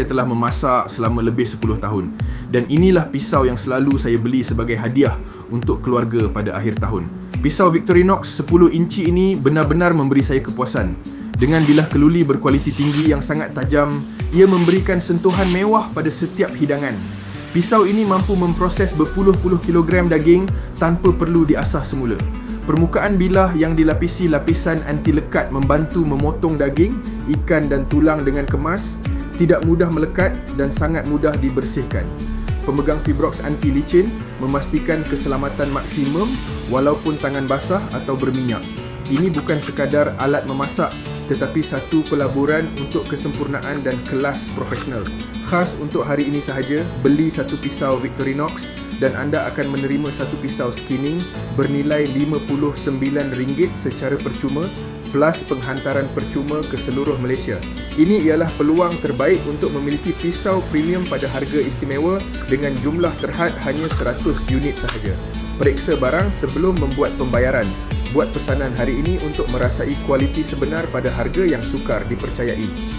saya telah memasak selama lebih 10 tahun dan inilah pisau yang selalu saya beli sebagai hadiah untuk keluarga pada akhir tahun. Pisau Victorinox 10 inci ini benar-benar memberi saya kepuasan. Dengan bilah keluli berkualiti tinggi yang sangat tajam, ia memberikan sentuhan mewah pada setiap hidangan. Pisau ini mampu memproses berpuluh-puluh kilogram daging tanpa perlu diasah semula. Permukaan bilah yang dilapisi lapisan anti lekat membantu memotong daging, ikan dan tulang dengan kemas, tidak mudah melekat dan sangat mudah dibersihkan. Pemegang Fibrox anti licin memastikan keselamatan maksimum walaupun tangan basah atau berminyak. Ini bukan sekadar alat memasak tetapi satu pelaburan untuk kesempurnaan dan kelas profesional. Khas untuk hari ini sahaja, beli satu pisau Victorinox dan anda akan menerima satu pisau skinning bernilai RM59 secara percuma plus penghantaran percuma ke seluruh Malaysia. Ini ialah peluang terbaik untuk memiliki pisau premium pada harga istimewa dengan jumlah terhad hanya 100 unit sahaja. Periksa barang sebelum membuat pembayaran. Buat pesanan hari ini untuk merasai kualiti sebenar pada harga yang sukar dipercayai.